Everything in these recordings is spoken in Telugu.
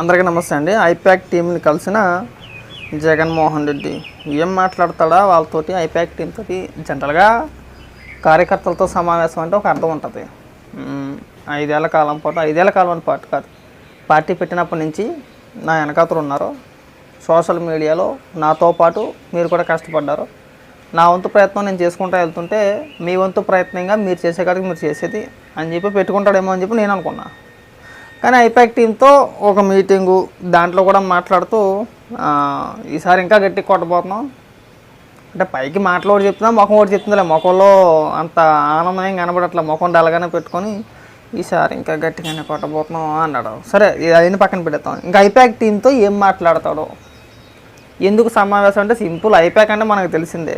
అందరికీ నమస్తే అండి. ఐప్యాక్ టీంని కలిసిన జగన్మోహన్ రెడ్డి. ఏం మాట్లాడతాడా? వాళ్ళతోటి ఐప్యాక్ టీం తోటి జనరల్గా కార్యకర్తలతో సమావేశం అంటే ఒక అర్థం ఉంటుంది. ఐదేళ్ళ కాలం పాటు ఐదేళ్ళ కాలం పాటు కాదు. పార్టీ పెట్టినప్పటి నుంచి నా వెనకాతలు ఉన్నారు. సోషల్ మీడియాలో నాతో పాటు మీరు కూడా కష్టపడ్డారు. నా వంతు ప్రయత్నం నేను చేసుకుంటూ వెళ్తుంటే మీ వంతు ప్రయత్నంగా మీరు చేసే కాడికి మీరు చేసేది అని చెప్పి పెట్టుకుంటాడేమో అని చెప్పి నేను అనుకున్నా. కానీ ఐపాక్ టీంతో ఒక మీటింగు దాంట్లో కూడా మాట్లాడుతూ ఈసారి ఇంకా గట్టి కొట్టబోతున్నాం. అంటే పైకి మాటలు ఒకటి చెప్తున్నా ముఖం ఒకటి చెప్తుందిలే. ముఖంలో అంత ఆనందం ఏం కనబడట్లే. ముఖం డల్గానే పెట్టుకొని ఈసారి ఇంకా గట్టిగానే కొట్టబోతున్నాం అన్నాడు. సరే ఇది అవన్నీ పక్కన పెడతాం. ఇంకా ఐపాక్ టీంతో ఏం మాట్లాడతాడో? ఎందుకు సమావేశం అంటే సింపుల్. ఐపాక్ అంటే మనకు తెలిసిందే.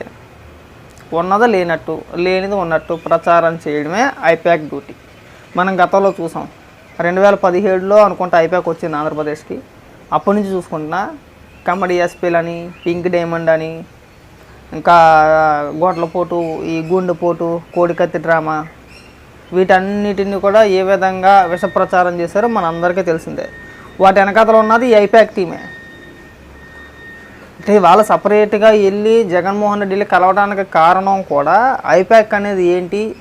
ఉన్నదో లేనట్టు లేనిది ఉన్నట్టు ప్రచారం చేయడమే ఐపాక్ డ్యూటీ. మనం గతంలో చూసాం. రెండు వేల పదిహేడులో అనుకుంటా ఐపాక్ వచ్చింది ఆంధ్రప్రదేశ్కి. అప్పటి నుంచి చూసుకుంటున్నా కమ్మడి ఎస్పీలు అని పింక్ డైమండ్ అని ఇంకా గోట్లపోటు ఈ గుండెపోటు కోడికత్తి డ్రామా వీటన్నిటిని కూడా ఏ విధంగా విష ప్రచారం చేశారో మన అందరికీ తెలిసిందే. వాటి వెనకాతలో ఉన్నది ఈ ఐపాక్ టీమే. అంటే వాళ్ళు సపరేట్గా వెళ్ళి జగన్మోహన్ రెడ్డి కలవడానికి కారణం కూడా ఐపాక్ అనేది ఏంటి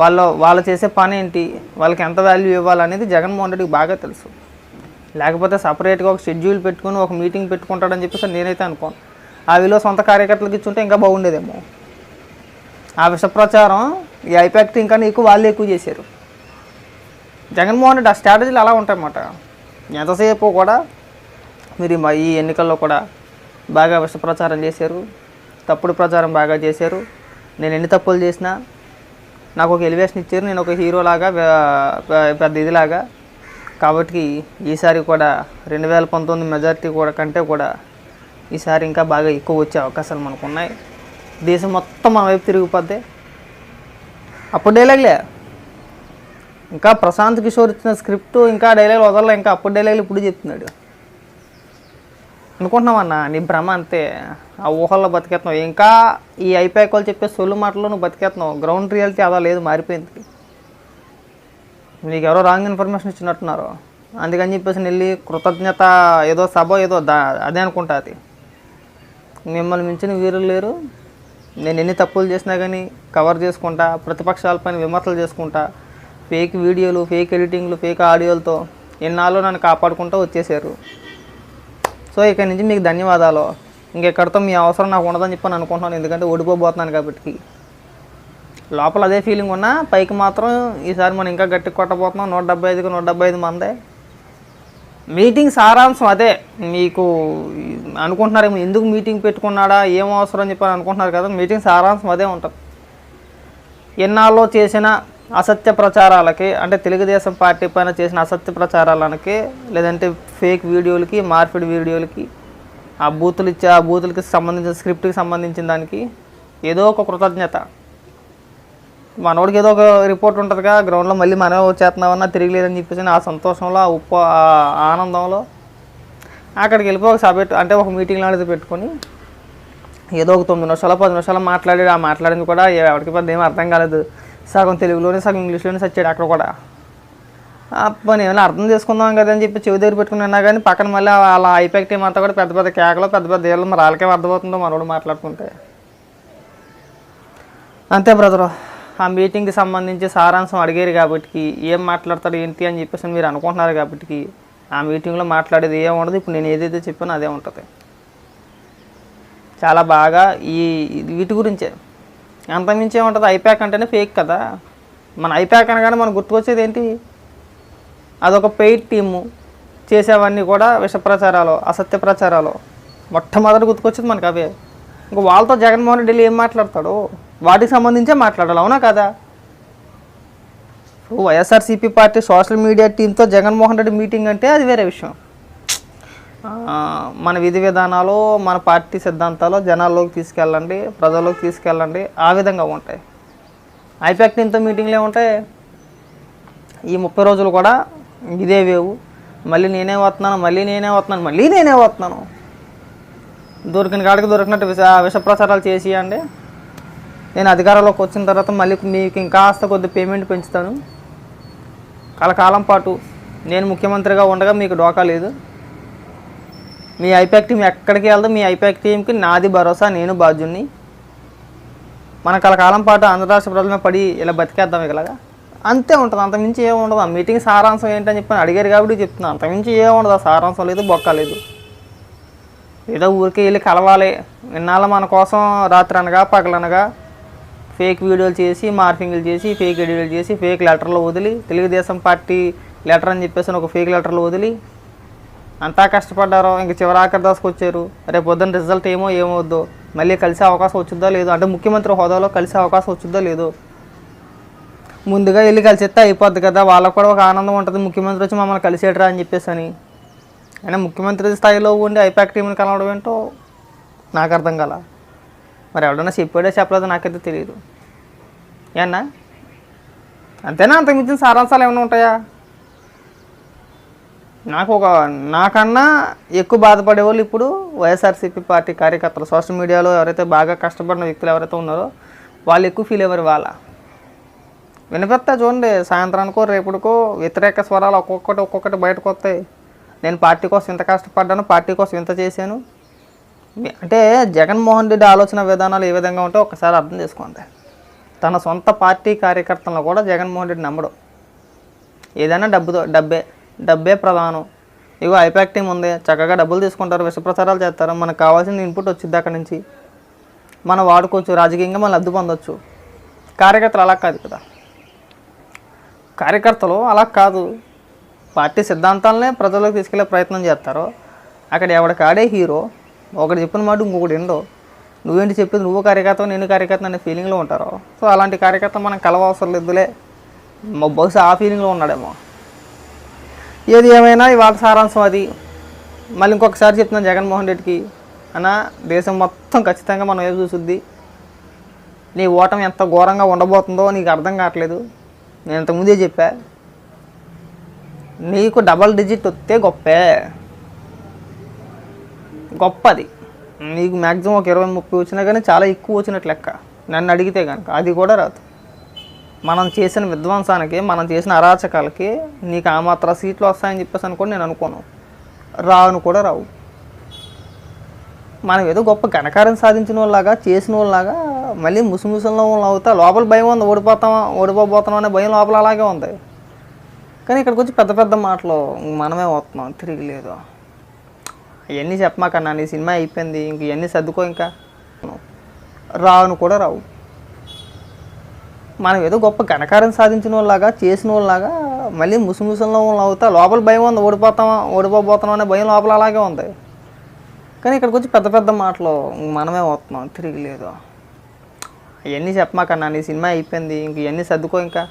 వాళ్ళు వాళ్ళు చేసే పని ఏంటి? వాళ్ళకి ఎంత వాల్యూ ఇవ్వాలనేది జగన్మోహన్ రెడ్డికి బాగా తెలుసు. లేకపోతే సపరేట్గా ఒక షెడ్యూల్ పెట్టుకుని ఒక మీటింగ్ పెట్టుకుంటాడని చెప్పేసి నేనైతే అనుకోను. ఆ విలువ సొంత కార్యకర్తలకు ఇచ్చుంటే ఇంకా బాగుండేదేమో. ఆ విష ప్రచారం ఈ ఐపాక్ట్ ఇంకా ఎక్కువ వాళ్ళు ఎక్కువ చేశారు. జగన్మోహన్ రెడ్డి ఆ స్ట్రాటజీలు అలా ఉంటాయన్నమాట. ఎంతసేపు కూడా మీరు ఈ ఎన్నికల్లో కూడా బాగా విష ప్రచారం చేశారు తప్పుడు ప్రచారం బాగా చేశారు. నేను ఎన్ని తప్పులు చేసినా నాకు ఒక ఎలివేషన్ ఇచ్చారు. నేను ఒక హీరోలాగా పెద్ద ఇదిలాగా. కాబట్టి ఈసారి కూడా రెండు వేల పంతొమ్మిది మెజారిటీ కూడా కంటే కూడా ఈసారి ఇంకా బాగా ఎక్కువ వచ్చే అవకాశాలు మనకు ఉన్నాయి. దేశం మొత్తం మన వైపు తిరిగిపోద్ది. అప్పుడు డైలాగ్లే ఇంకా ప్రశాంత్ కిషోర్ ఇచ్చిన స్క్రిప్ట్ ఇంకా డైలాగ్ వదలలే. ఇంకా అప్పుడు డైలాగ్లు ఇప్పుడు చెప్తున్నాడు. అనుకుంటున్నావన్నా నీ భ్రమ అంతే. ఆ ఊహల్లో బతికేస్తున్నావు ఇంకా ఈ ఐపాక్ వాళ్ళు చెప్పే సొల్లు మాటల్లో నువ్వు బతికేస్తున్నావు గ్రౌండ్ రియాలిటీ అలా లేదు మారిపోయింది. నీకు ఎవరో రాంగ్ ఇన్ఫర్మేషన్ ఇచ్చినట్టున్నారు. అందుకని చెప్పేసి వెళ్ళి కృతజ్ఞత ఏదో సభ ఏదో దా అదే అనుకుంటా అది. మిమ్మల్ని మించిన వీరులు లేరు. నేను ఎన్ని తప్పులు చేసినా కానీ కవర్ చేసుకుంటా ప్రతిపక్షాలపైన విమర్శలు చేసుకుంటా ఫేక్ వీడియోలు ఫేక్ ఎడిటింగ్లు ఫేక్ ఆడియోలతో ఎన్నాళ్ళు నన్ను కాపాడుకుంటూ వచ్చేసారు. సో ఇక్కడి నుంచి మీకు ధన్యవాదాలు. ఇంకెక్కడితో మీ అవసరం నాకు ఉండదని చెప్పి అనుకుంటున్నాను. ఎందుకంటే ఓడిపోబోతున్నాను కాబట్టి. లోపల అదే ఫీలింగ్ ఉన్నా పైకి మాత్రం ఈసారి మనం ఇంకా గట్టి కొట్టబోతున్నాం. నూట డెబ్బై ఐదుకి నూట డెబ్బై ఐదు మందే. మీటింగ్ సారాంశం అదే. మీకు అనుకుంటున్నారేమో ఎందుకు మీటింగ్ పెట్టుకున్నాడా ఏం అవసరం అని చెప్పి అనుకుంటున్నారు కదా. మీటింగ్ సారాంశం అదే ఉంటుంది. ఎన్నాళ్ళో చేసినా అసత్య ప్రచారాలకి అంటే తెలుగుదేశం పార్టీ పైన చేసిన అసత్య ప్రచారాలకి లేదంటే ఫేక్ వీడియోలకి మార్పిడి వీడియోలకి ఆ బూతులు ఇచ్చే ఆ బూతులకి సంబంధించిన స్క్రిప్ట్కి సంబంధించిన దానికి ఏదో ఒక కృతజ్ఞత. మనోడికి ఏదో ఒక రిపోర్ట్ ఉంటుందిగా గ్రౌండ్లో మళ్ళీ మనమే వచ్చేస్తున్నామన్నా తిరిగిలేదని చెప్పేసి ఆ సంతోషంలో ఆ ఉప్ప ఆనందంలో అక్కడికి వెళ్ళిపోయి ఒక సభ అంటే ఒక మీటింగ్ లాంటిది పెట్టుకొని ఏదో ఒక తొమ్మిది నిమిషాలు పది నిమిషాలు మాట్లాడి ఆ మాట్లాడింది కూడా ఎవరికి పెద్ద ఏమీ అర్థం కాలేదు. సగం తెలుగులోనే సగం ఇంగ్లీష్లోనే చచ్చాడు అక్కడ కూడా. పని ఏమైనా అర్థం చేసుకుందాం కదా అని చెప్పి చెవి దగ్గర పెట్టుకుని కానీ పక్కన మళ్ళీ అలా ఐపెక్ట్ టీం అంతా కూడా పెద్ద పెద్ద కేకలు పెద్ద పెద్ద ఏళ్ళు మరి వాళ్ళకేం అర్థమవుతుందో మనోడు మాట్లాడుకుంటే. అంతే బ్రదరు. ఆ మీటింగ్కి సంబంధించి సారాంశం అడిగారు కాబట్టి ఏం మాట్లాడతాడు ఏంటి అని చెప్పేసి మీరు అనుకుంటున్నారు కాబట్టి ఆ మీటింగ్లో మాట్లాడేది ఏం ఉండదు. ఇప్పుడు నేను ఏదైతే చెప్పానో అదే ఉంటుంది. చాలా బాగా ఈ వీటి గురించే. అంతమించి ఏముంటుంది? ఐప్యాక్ అంటేనే ఫేక్ కదా. మన ఐప్యాక్ అనగానే మనం గుర్తుకొచ్చేది ఏంటి? అదొక పెయిడ్ టీము చేసేవన్నీ కూడా విష ప్రచారాలు అసత్య ప్రచారాలు. మొట్టమొదటి గుర్తుకొచ్చేది మనకు అవే. ఇంకా వాళ్ళతో జగన్మోహన్ రెడ్డి ఏం మాట్లాడతాడు? వాటికి సంబంధించే మాట్లాడాలి అవునా కదా? వైఎస్ఆర్సీపీ పార్టీ సోషల్ మీడియా టీంతో జగన్మోహన్ రెడ్డి మీటింగ్ అంటే అది వేరే విషయం. మన విధి విధానాలు మన పార్టీ సిద్ధాంతాలు జనాల్లోకి తీసుకెళ్ళండి ప్రజల్లోకి తీసుకెళ్ళండి. ఆ విధంగా ఉంటాయి. ఐపాక్ ఇంత మీటింగ్లు ఏముంటాయి ఈ ముప్పై రోజులు కూడా ఇదే వేవు. మళ్ళీ నేనే వస్తున్నాను మళ్ళీ నేనే వస్తున్నాను మళ్ళీ నేనే వస్తున్నాను. దొరికిన కాడికి దొరికినట్టు విష విష ప్రచారాలు చేసి అండి నేను అధికారంలోకి వచ్చిన తర్వాత మళ్ళీ మీకు ఇంకాస్త కొద్ది పేమెంట్ పెంచుతాను. కలకాలం పాటు నేను ముఖ్యమంత్రిగా ఉండగా మీకు డోకా లేదు. మీ ఐపాక్ టీం ఎక్కడికి వెళ్దాం మీ ఐపాక్ టీంకి నాది భరోసా నేను బాధ్యుణ్ణి మన కలకాలం పాటు ఆంధ్ర రాష్ట్ర ప్రజల పడి ఇలా బతికేద్దాం ఇలాగా. అంతే ఉంటుంది అంతమించి ఏమి ఉండదు. ఆ మీటింగ్ సారాంశం ఏంటని చెప్పి అడిగారు కాబట్టి చెప్తున్నాను అంతమించి ఏమి ఉండదు ఆ సారాంశం లేదు బొక్క లేదు. ఏదో ఊరికే వెళ్ళి కలవాలి. ఇన్నాళ్ళు మన కోసం రాత్రి అనగా పగలనగా ఫేక్ వీడియోలు చేసి మార్ఫింగ్లు చేసి ఫేక్ ఎడియోలు చేసి ఫేక్ లెటర్లు వదిలి తెలుగుదేశం పార్టీ లెటర్ అని చెప్పేసి ఒక ఫేక్ లెటర్లు వదిలి అంతా కష్టపడ్డారు ఇంక చివరి ఆఖరి దశకు వచ్చారు రేపు పొద్దున్న రిజల్ట్ ఏమో ఏమవుద్దో మళ్ళీ కలిసే అవకాశం వచ్చిద్దో లేదో అంటే ముఖ్యమంత్రి హోదాలో కలిసే అవకాశం వచ్చిద్దో లేదో. ముందుగా వెళ్ళి కలిసేస్తే అయిపోద్ది కదా వాళ్ళకు కూడా ఒక ఆనందం ఉంటుంది ముఖ్యమంత్రి వచ్చి మమ్మల్ని కలిసేటరా అని చెప్పేసి అని అయినా ముఖ్యమంత్రి స్థాయిలో ఉండి ఐపాక్ టీంని కలవడం ఏంటో నాకు అర్థం కాల. మరి ఎవడన్నా చెప్పాడో చెప్పలేదో నాకైతే తెలియదు. ఏనా అంతేనా? అంతకుమించిన సారాంశాలు ఏమైనా ఉంటాయా? నాకు ఒక నాకన్నా ఎక్కువ బాధపడే వాళ్ళు ఇప్పుడు వైఎస్ఆర్సీపీ పార్టీ కార్యకర్తలు. సోషల్ మీడియాలో ఎవరైతే బాగా కష్టపడిన వ్యక్తులు ఎవరైతే ఉన్నారో వాళ్ళు ఎక్కువ ఫీల్ అయ్యారు వాళ్ళ. వినపెత్తా చూడండి సాయంత్రానికో రేపుడికో వ్యతిరేక స్వరాలు ఒక్కొక్కటి ఒక్కొక్కటి బయటకు వస్తాయి. నేను పార్టీ కోసం ఇంత కష్టపడ్డాను పార్టీ కోసం ఇంత చేశాను. అంటే జగన్మోహన్ రెడ్డి ఆలోచన విధానాలు ఏ విధంగా ఉంటే ఒకసారి అర్థం చేసుకోండి. తన సొంత పార్టీ కార్యకర్తలను కూడా జగన్మోహన్ రెడ్డి నమ్మడు. ఏదైనా డబ్బుతో డబ్బే. డబ్బే ప్రధానం. ఇగో ఐపాక్ టీం ఉంది. చక్కగా డబ్బులు తీసుకుంటారు. విషప్రచారాలు చేస్తారు. మనకు కావాల్సిన ఇన్పుట్ వచ్చింది అక్కడి నుంచి. మనం వాడుకోవచ్చు. రాజకీయంగా మనం లబ్ధి పొందొచ్చు. కార్యకర్తలు అలా కాదు కదా. కార్యకర్తలు అలా కాదు. పార్టీ సిద్ధాంతాలనే ప్రజల్లోకి తీసుకెళ్ళే ప్రయత్నం చేస్తారు. అక్కడ ఎవడికాడే హీరో ఒకటి చెప్పిన మాట ఇంకొకటి ఎండో నువ్వేంటి చెప్పేది? నువ్వు కార్యకర్త నేను కార్యకర్త అనే ఫీలింగ్లో ఉంటారు. సో అలాంటి కార్యకర్త మనం కలవవసరం లేదులే. బహుశా ఆ ఫీలింగ్లో ఉన్నాడేమో. ఏది ఏమైనా ఇవాళ సారాంశం అది. మళ్ళీ ఇంకొకసారి చెప్తున్నాను జగన్మోహన్ రెడ్డికి అన్న దేశం మొత్తం ఖచ్చితంగా మనం ఏం చూసుద్ది. నీ ఓటం ఎంత ఘోరంగా ఉండబోతుందో నీకు అర్థం కావట్లేదు. నేను ఇంతకుముందే చెప్పా. నీకు డబల్ డిజిట్ వస్తే గొప్పే. గొప్పది. నీకు మ్యాక్సిమం ఒక ఇరవై ముప్పై వచ్చినా కానీ చాలా ఎక్కువ వచ్చినట్లు లెక్క. నన్ను అడిగితే కనుక అది కూడా రాదు. మనం చేసిన విధ్వంసానికి మనం చేసిన అరాచకాలకి నీకు ఆ మాత్రం సీట్లు వస్తాయని చెప్పేసి అనుకోని నేను అనుకోను. రావును కూడా రావు. మనం ఏదో గొప్ప ఘనకార్యం సాధించిన వాళ్ళలాగా చేసిన వాళ్ళలాగా మళ్ళీ ముసుముసల్లో అవుతా లోపల భయం ఉంది ఓడిపోతామా ఓడిపోబోతాం అనే భయం లోపల అలాగే ఉంది. కానీ ఇక్కడికి వచ్చి పెద్ద పెద్ద మాటలు మనమే వస్తున్నాం తిరిగి లేదు అవన్నీ చెప్పమాకన్నా నీ సినిమా అయిపోయింది ఇంక ఇవన్నీ సర్దుకో ఇంకా? రావును కూడా రావు. మనం ఏదో గొప్ప ఘనకారం సాధించిన వాళ్ళలాగా చేసిన వాళ్ళలాగా మళ్ళీ ముసుముసంలో అవుతా లోపల భయం ఉంది ఓడిపోతామా ఓడిపోబోతున్నాం అనే భయం లోపల అలాగే ఉంది. కానీ ఇక్కడికి వచ్చి పెద్ద పెద్ద మాటలు మనమే వస్తున్నాం తిరిగి లేదు. అవన్నీ చెప్పమాకన్నా నీ సినిమా అయిపోయింది ఇంక ఇవన్నీ సర్దుకో ఇంకా.